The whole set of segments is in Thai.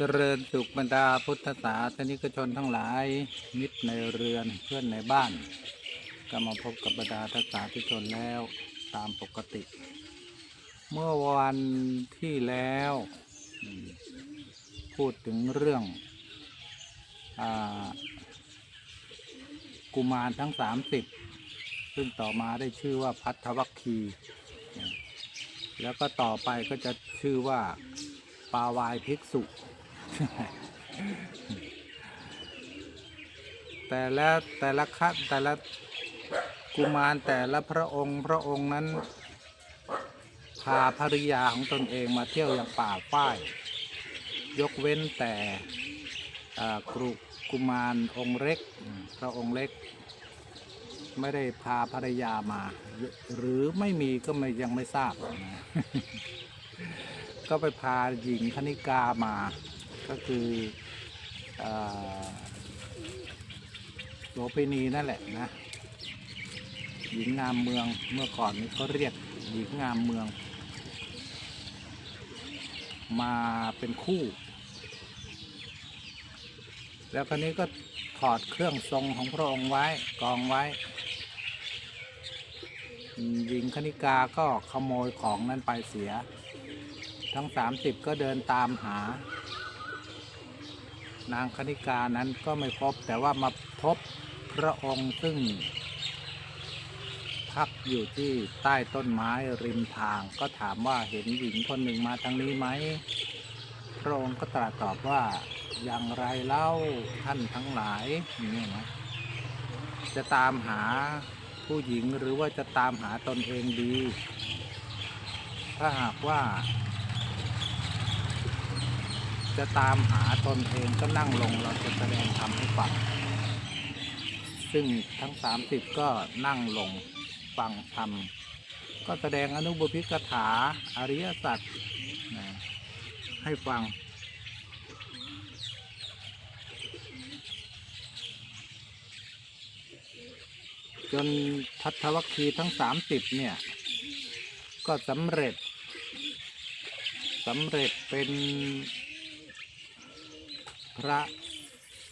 เจริญสุขบรรดาพุทธศาสนิกชนทั้งหลาย มิตรในเรือนเพื่อนในบ้านก็มาพบกับบรรดาทัศาธิชนแล้วตามปกติ เมื่อวันที่แล้ว พูดถึงเรื่องอกุมารทั้งสามสิบซึ่งต่อมาได้ชื่อว่าพัทธวัคคี แล้วก็ต่อไปก็จะชื่อว่าปาวายภิกษุ แต่ละแต่ละคัดแต่ละกุมารแต่ละพระองค์พระองค์นั้น พาภริยาของตนเองมาเที่ยวยังป่าฝ้าย ยกเว้นแต่กรุกุมารองค์เล็ก พระองค์เล็ก ไม่ได้พาภรรยามา หรือไม่มีก็ไม่ยังไม่ทราบนะก็ไปพาหญิงคณิกามา ก็คือโสเภณีนั่นแหละนะ หญิงงามเมืองเมื่อก่อนนี้เขาเรียกหญิงงามเมือง มาเป็นคู่ แล้วคราวนี้ก็ถอดเครื่องทรงของพระองค์ไว้กองไว้หญิงคณิกาก็ขโมยของนั้นไปเสีย ทั้งสามสิบก็เดินตามหา นางคณิกานั้นก็ไม่พบแต่ว่ามาพบพระองค์ซึ่ง พักอยู่ที่ใต้ต้นไม้ริมทาง ก็ถามว่าเห็นหญิงคนหนึ่งมาทางนี้ไหมพระองค์ก็ตรัสตอบว่าอย่างไรเล่าท่านทั้งหลายนี่นะจะตามหาผู้หญิงหรือว่าจะตามหาตนเองดี ถ้าหากว่า จะตามหาตนเองก็นั่งลงเราจะแสดงธรรมให้ฟัง ซึ่งทั้งสามสิบก็นั่งลงฟังธรรม ก็แสดงอนุบุพิกถาอริยสัจนะให้ฟัง จนทัตวัคคีทั้งสามสิบเนี่ย ก็สำเร็จสำเร็จเป็น พระ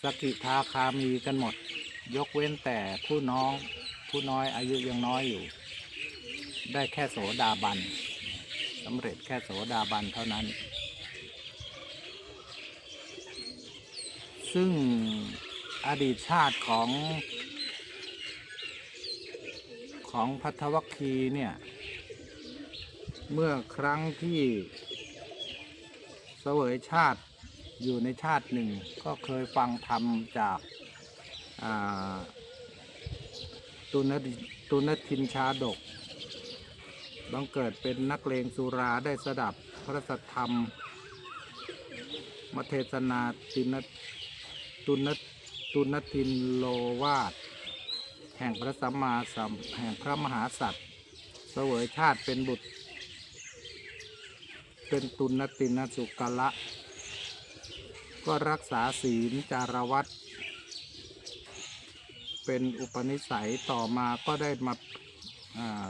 สกิทาคามีกันหมด ยกเว้นแต่ผู้น้องผู้น้อยอายุยังน้อยอยู่ ได้แค่โสดาบันสำเร็จแค่โสดาบันเท่านั้น ซึ่งอดีตชาติของ ของพัทธวัคคีเนี่ย เมื่อครั้งที่เสวยชาติ อยู่ในชาติหนึ่ง ก็เคยฟังธรรมจากาตุนตุนทินชาดก บังเกิดเป็นนักเลงสุราได้สดับพระสัทธรรมมาเทศนาตินตุนตุนทินโลวาทแห่งพระสัมมาสัมแห่งพระมหาสัตว์เสวยชาติเป็นบุตร เป็นตุนตินสุกละ ก็รักษาศีลจารวัตเป็นอุปนิสัยต่อมาก็ได้มาา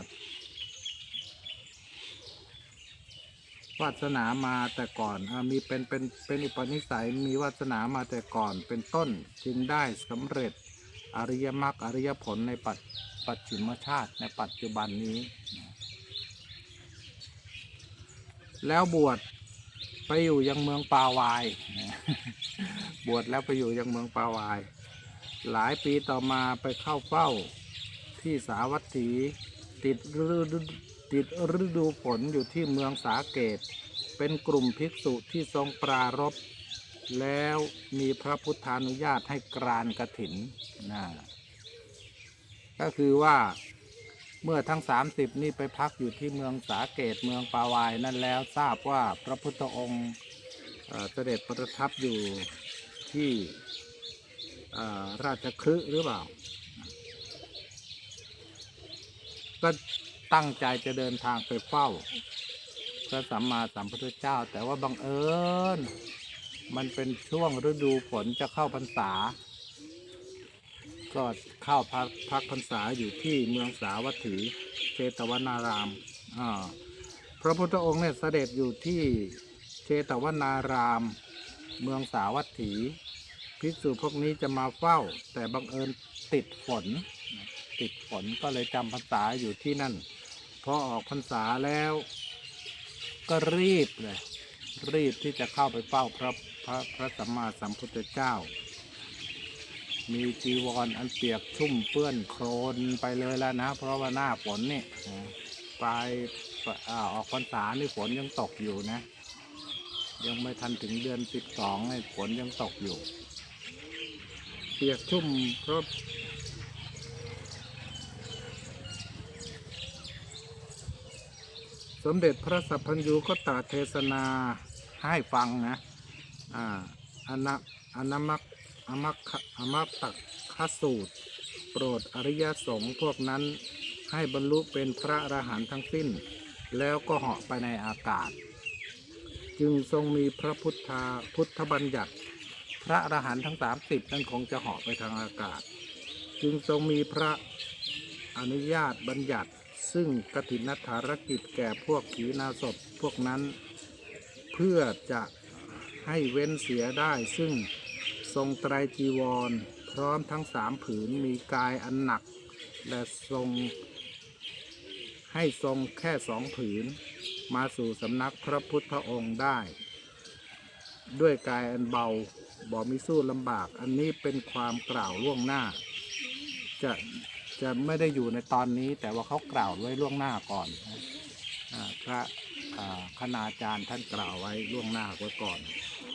วาสนามาแต่ก่อนอมีเป็นเป็นเป็นอุปนิสัยมีวาสนามาแต่ก่อนเป็นต้นจึงได้สำเร็จอริยมรรคอริยผลในปัจปัจฉิมชาติในปัจจุบันนี้ แล้วบวช ไปอยู่ยังเมืองปาวาย บวชแล้วไปอยู่ยังเมืองปาวาย หลายปีต่อมาไปเข้าเฝ้าที่สาวัตถีติดฤดูติดฤดูฝนอยู่ที่เมืองสาเกต เป็นกลุ่มภิกษุที่ทรงปรารบแล้วมีพระพุทธานุญาตให้กรานกระถินนะก็คือว่า เมื่อทั้ง 30 นี่ไปพักอยู่ที่เมืองสาเกตเมืองปาวายนั่นแล้วทราบว่าพระพุทธองค์เสด็จประทับอยู่ที่ราชคฤห์หรือเปล่า ก็ตั้งใจจะเดินทางไปเฝ้าพระสัมมาสัมพุทธเจ้า แต่ว่าบังเอิญมันเป็นช่วงฤดูฝนจะเข้าพรรษา ก็เข้าพักพักพรรษาอยู่ที่เมืองสาวัตถีเชตวนารามอ่าพระพุทธองค์เนี่ยเสด็จอยู่ที่เชตวนาราม เมืองสาวัตถีภิกษุพวกนี้จะมาเฝ้า แต่บังเอิญติดฝน ติดฝนก็เลยจำพรรษาอยู่ที่นั่น พอออกพรรษาแล้ว ก็รีบเลย รีบที่จะเข้าไปเฝ้าพระพระพระสัมมาสัมพุทธเจ้า มีจีวรอันเปียกชุ่มเปื้อนโคลนไปเลยแล้วนะ เพราะว่าหน้าฝนนี่ปลายอออกพรรษานี่ฝนยังตกอยู่นะ ยังไม่ทันถึงเดือนสิบสองเลยฝนยังตกอยู่ เปียกชุ่มเพราะสมเด็จพระสัพพัญญูก็ตรัสเทศนาให้ฟังนะ อ่าอนะอนามัก อมักอมักตักขสูตร โปรดอริยสงฆ์พวกนั้นให้บรรลุเป็นพระอรหันต์ทั้งสิ้น แล้วก็เหาะไปในอากาศ จึงทรงมีพระพุทธาพุทธบัญญัติ พระอรหันต์ทั้งสามสิบนั้นคงจะเหาะไปทางอากาศ จึงทรงมีพระอนุญาตบัญญัติ ซึ่งกฐินัธารกิจแก่พวกขีณาสพพวกนั้น เพื่อจะให้เว้นเสียได้ซึ่ง ทรงไตรจีวร พร้อมทั้งสามผืนมีกายอันหนัก และทรง ให้ทรงแค่สองผืน มาสู่สำนักพระพุทธองค์ได้ ด้วยกายอันเบาบ่มีสู้ลำบากอันนี้เป็นความกล่าวล่วงหน้า จะจะไม่ได้อยู่ในตอนนี้แต่ว่าเขากล่าวไว้ล่วงหน้าก่อน พระคณาจารย์ท่านกล่าวไว้ล่วงหน้าไว้ก่อน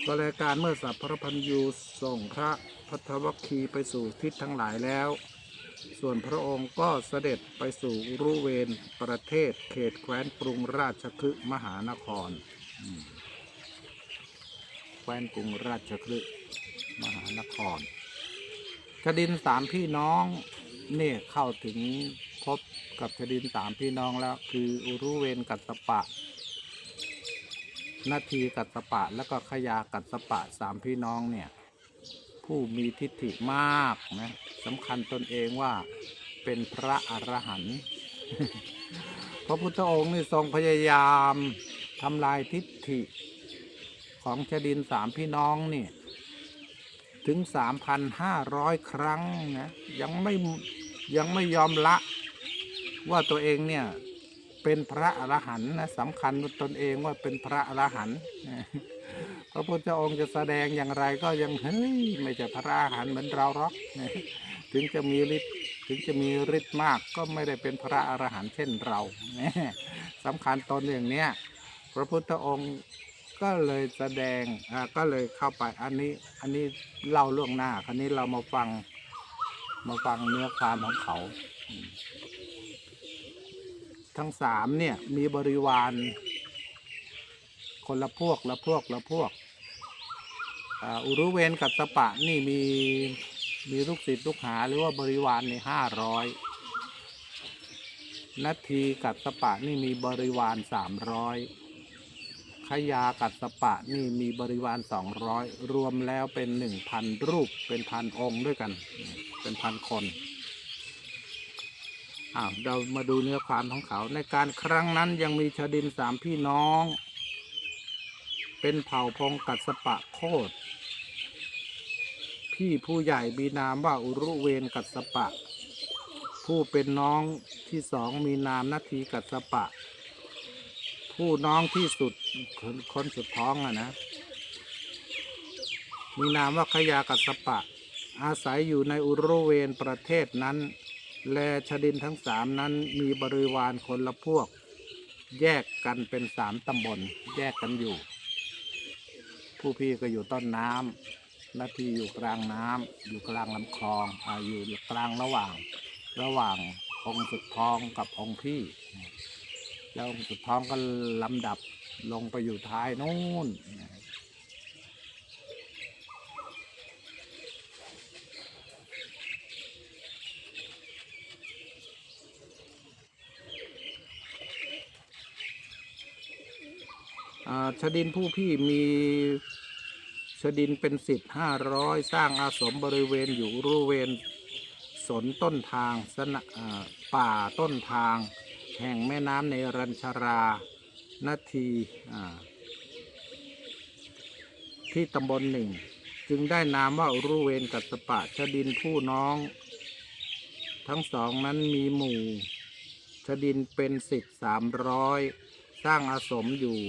ก็รายการเมื่อสัพพะพันยูส่งพระพัทวคีไปสู่ทิศทั้งหลายแล้ว ส่วนพระองค์ก็เสด็จไปสู่รุเวนประเทศเขตแคว้นกรุงราชคฤห์มหานคร แคว้นกรุงราชคฤห์มหานครชดินสามพี่น้องเนี่ยเข้าถึง พบกับชดินสามพี่น้องแล้ว คืออุรุเวนกัสปะ นาทีกัสปะแล้วก็ขยากัสสปะสามพี่น้องเนี่ย ผู้มีทิฏฐิมากนะสำคัญตนเองว่าเป็นพระอรหันต์พระพุทธองค์นี่ทรงพยายามทำลายทิฏฐิของชดินสามพี่น้องนี่ถึง 3,500 ครั้งนะยังไม่ยังไม่ยอมละ ว่าตัวเองเนี่ยเป็นพระอรหันต์นะสำคัญตนเองว่าเป็นพระอรหันต์พระพุทธองค์จะแสดงอย่างไรก็ยังเฮ้ยไม่ใช่พระอรหันต์เหมือนเราหรอกถึงจะมีฤทธิ์ถึงจะมีฤทธิ์มากก็ไม่ได้เป็นพระอรหันต์เช่นเราสำคัญตนอย่างเนี้ยพระพุทธองค์ก็เลยแสดงอ่าก็เลยเข้าไปอันนี้อันนี้เล่าล่วงหน้า คราวนี้เรามาฟังมาฟังเนื้อความของเขา ทั้งสามเนี่ยมีบริวารคนละพวกละพวกละพวกอุรุเวนกับสปะนี่มีมีลูกศิษย์ลูกหาหรือว่าบริวารในห้าร้อยนาทีกับสปะนี่มีบริวารสามร้อยขยากับสปะนี่มีบริวารสองร้อยรวมแล้วเป็นหนึ่งพันรูปเป็นพันองค์ด้วยกัน เป็นพันคน อ้าเรามาดูเนื้อความของเขา ในการครั้งนั้นยังมีชาดินสามพี่น้อง เป็นเผ่าพงกัดสปะโคดพี่ผู้ใหญ่มีนามว่าอุรุเวนกัดสปะ ผู้เป็นน้องที่สองมีนามนาทีกัดสปะ ผู้น้องที่สุดคนคนสุดท้องอะนะ มีนามว่าขยากัดสปะ อาศัยอยู่ในอุรุเวนประเทศนั้น แลชดินทั้งสามนั้นมีบริวารคนละพวก แยกกันเป็นสามตำบล แยกกันอยู่ ผู้พี่ก็อยู่ต้นน้ำนาทีอยู่กลางน้ำอยู่กลางลำคลองออยู่กลางระหว่าง ระหว่างองค์สุดทองกับองค์พี่ แล้วองค์สุดทองก็ลำดับลงไปอยู่ท้ายนู้น ชดินผู้พี่มีชดินเป็นสิทธิ์ห้าร้อยสร้างอาสมบริเวณอยู่รูเวนสนต้นทางสนะป่าต้นทาง แห่งแม่น้ำในรัญชารานาทีที่ตำบลหนึ่ง จึงได้นามว่าอุรุเวนกัสปะชดินผู้น้อง ทั้งสองนั้นมีหมู่ชดินเป็นสิบสามร้อยสร้างอาสมอยู่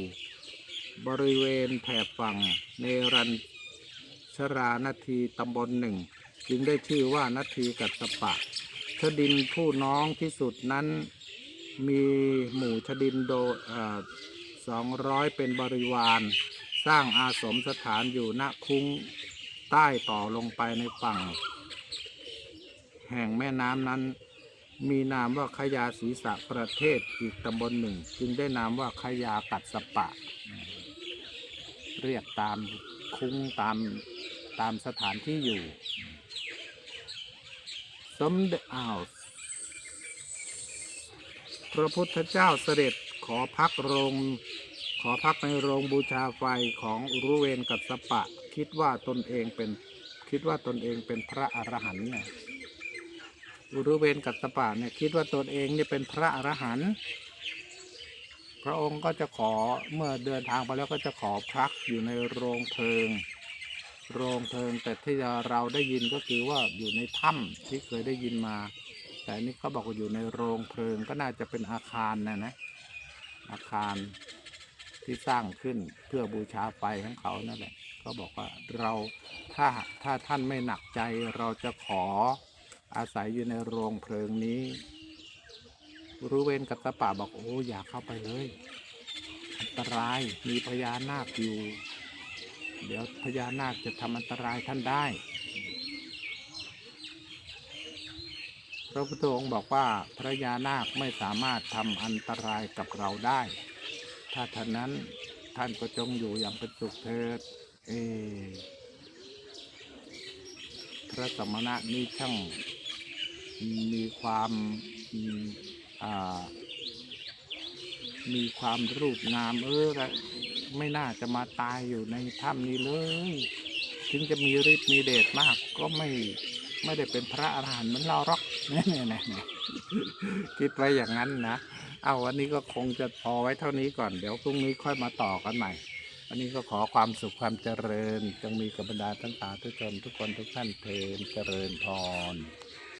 บริเวณแถบฝั่งเนรัญชรานาทีตำบลหนึ่ง จึงได้ชื่อว่านาทีกัสสปะชดินผู้น้องที่สุดนั้นมีหมู่ชดินโดสองร้อยเป็นบริวาร สร้างอาสมสถานอยู่ณคุ้งใต้ต่อลงไปในฝั่ง แห่งแม่น้ำนั้น มีนามว่าขยาศีสะประเทศอีกตำบลหนึ่ง จึงได้นามว่าขยากัดสปะ เรียกตามคุ้งตามตามสถานที่อยู่ สมเด็จอ้าวพระพุทธเจ้าเสด็จขอพักโรงขอพักในโรงบูชาไฟของอุรุเวนกัสสปะ คิดว่าตนเองเป็นคิดว่าตนเองเป็นพระอรหันต์เนี่ยอุรุเวนกัสปะเนี่ยคิดว่าตนเองเนี่ยเป็นพระอรหันต์ พระองค์ก็จะขอเมื่อเดินทางไปแล้วก็จะขอพักอยู่ในโรงเพลิง โรงเพลิงแต่ที่เราได้ยินก็คือว่าอยู่ในถ้ำที่เคยได้ยินมา แต่อันนี่เขาบอกว่าอยู่ในโรงเพลิงก็น่าจะเป็นอาคารนะนะ อาคารที่สร้างขึ้นเพื่อบูชาไฟของเขานั่นแหละก็บอกว่าเราถ้าถ้าท่านไม่หนักใจเราจะขออาศัยอยู่ในโรงเพลิงนี้ รู้เวนกัตตะปะบอกโอ้อย่าเข้าไปเลยอันตรายมีพญานาคอยู่ เดี๋ยวพญานาคจะทำอันตรายท่านได้ พระพุทธองค์บอกว่าพระยานาคไม่สามารถทำอันตรายกับเราได้ ถ้าท่านนั้นท่านก็จงอยู่อย่างเป็นสุขเถิด เอ พระสมณะนี่ช่างมีความ มีความรูปงามเออไม่น่าจะมาตายอยู่ในถ้ำนี้เลย ถึงจะมีฤทธิ์มีเดชมาก ก็ไม่ไม่ได้เป็นพระอรหันต์เหมือนเราหรอกเนี่ยเนี่ยเนี่คิดไว้อย่างนั้นนะ เอาวันนี้ก็คงจะพอไว้เท่านี้ก่อน เดี๋ยวพรุ่งนี้ค่อยมาต่อกันใหม่ วันนี้ก็ขอความสุขความเจริญ จงมีกับบรรดาท่านสาธุชนทุกคนทุกท่านเทินเจริญพร